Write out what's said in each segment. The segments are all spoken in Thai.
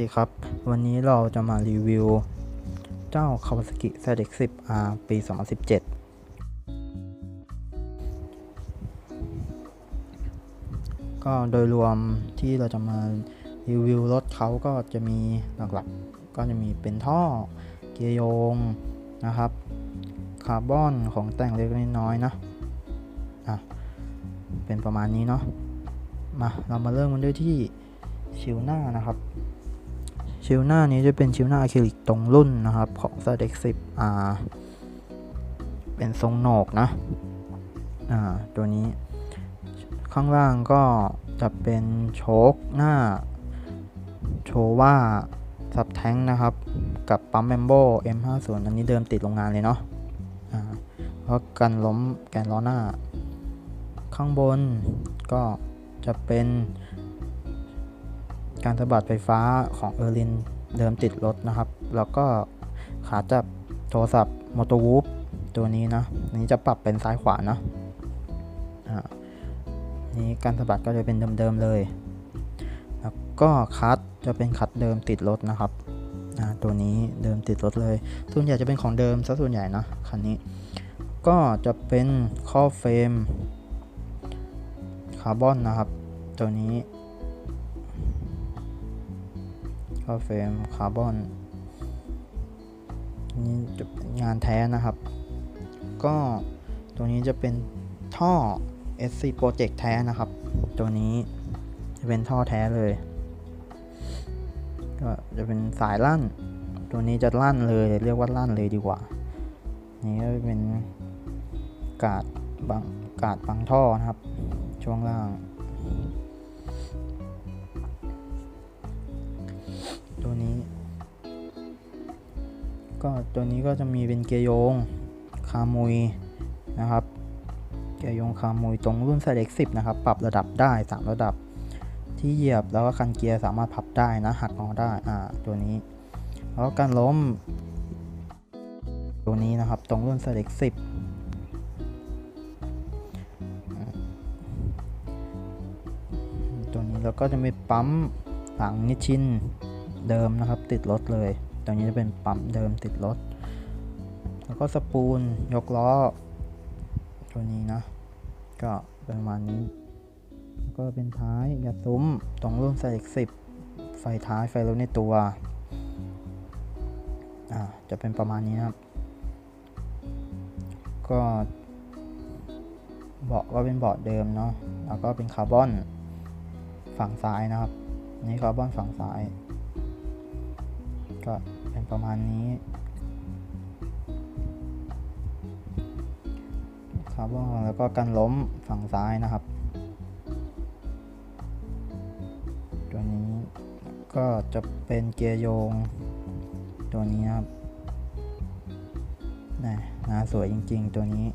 ดีครับ วันนี้เราจะมารีวิว เจ้า Kawasaki ZX10R ปี 2017 ก็โดยรวมที่เราจะมารีวิวรถเขาก็จะมีหลักๆ ก็จะมีเป็นท่อ เกียร์โยงนะครับ คาร์บอนของแต่งเล็กน้อยนะอะ เป็นประมาณนี้เนาะ มาเรามาเริ่มกันด้วยที่ชิวหน้านะครับ ชิวหน้านี้จะเป็นชิวหน้าอะคริลิกตรงรุ่นนะครับ ของ ZX 10 R เป็นทรงโหนกนะ อ่า ตัวนี้ ข้างล่างก็จะเป็นโชคหน้า โชว่าซับแท้งนะครับ กับปั๊มแมมโบ M50 อันนี้เดิมติดโรงงานเลยเนาะ อ่าเพราะกันล้มแกนล้อหน้า ข้างบนก็จะเป็น การสะบัดไฟฟ้าของเออร์ลินเดิมติดรถนะครับ แล้วก็ขาจับโทรศัพท์มอเตอร์วูฟตัวนี้นะนี้จะปรับเป็นซ้ายขวานะนี้การสะบัดก็จะเป็นเดิมๆเลย แล้วก็คัดจะเป็นคัดเดิมติดรถนะครับตัวนี้เดิมติดรถเลย ส่วนใหญ่จะเป็นของเดิมซะส่วนใหญ่นะคันนี้ ก็จะเป็นข้อเฟรมคาร์บอนนะครับ ตัวนี้ ข้อเฟรมคาร์บอนนี่จะเป็นงานแท้นะครับ ก็ตัวนี้จะเป็นท่อ SC Project แท้นะครับ ตัวนี้จะเป็นท่อแท้เลย ก็จะเป็นสายลั่น ตัวนี้จะลั่นเลยเรียกว่าลั่นเลยดีกว่า นี่ก็เป็นกาดบังกาดบังท่อนะครับ ช่วงล่าง ก็ตัวนี้ก็จะมีเป็นเกียร์โยงคามุยนะครับ เกียร์โยงคามุยตรงรุ่น z x 10นะครับ ปรับระดับได้ 3 ระดับ ที่เหยียบแล้วก็คันเกียร์สามารถพับได้นะ หักงอได้ อ่า ตัวนี้ แล้วก็การล้ม ตัวนี้นะครับ ตรงรุ่น z x 10อ่าตัวนี้แล้วก็จะมีปั๊มหลังนิชินเดิมนะครับ ติดรถเลย ตรงนี้จะเป็นปั๊มเดิมติดรถ แล้วก็สปูลยกล้อ ตัวนี้นะ ก็ประมาณนี้ แล้วก็เป็นท้ายยาซุ้ม ตรงรุ่น z x 10ไฟท้ายไฟรถในตัว อ่า จะเป็นประมาณนี้นะครับ ก็เบาะก็เป็นเบาะเดิมเนาะ แล้วก็เป็นคาร์บอนฝั่งซ้ายนะครับ นี่คาร์บอนฝั่งซ้าย ก็เป็นประมาณนี้คาร์บอนแล้วก็กันล้มฝั่งซ้ายนะครับ ตัวนี้ก็จะเป็นเกียร์โยง ตัวนี้นะครับนะนาสวยจริง ๆ ตัวนี้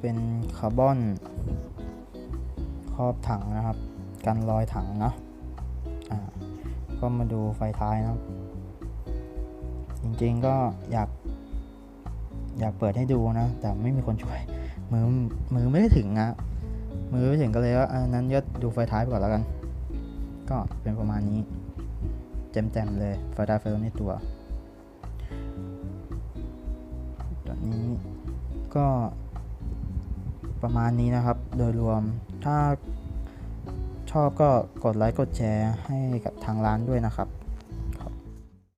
เป็นคาร์บอนครอบถังนะครับ กันรอยถังเนาะอ่าก็มาดูไฟท้ายนะครับ จริงๆก็อยาก อยากเปิดให้ดูนะ แต่ไม่มีคนช่วย มือมือไม่ได้ถึงนะมือไม่ถึงก็เลยว่าอันนั้นก็ดูไฟท้ายไปก่อนแล้วกัน ก็เป็นประมาณนี้แจ่มๆเลยไฟท้ายไฟรถในตัวตัวนี้ก็ ประมาณนี้นะครับ โดยรวมถ้าชอบก็กดไลค์กดแชร์ให้กับทางร้านด้วยนะครับ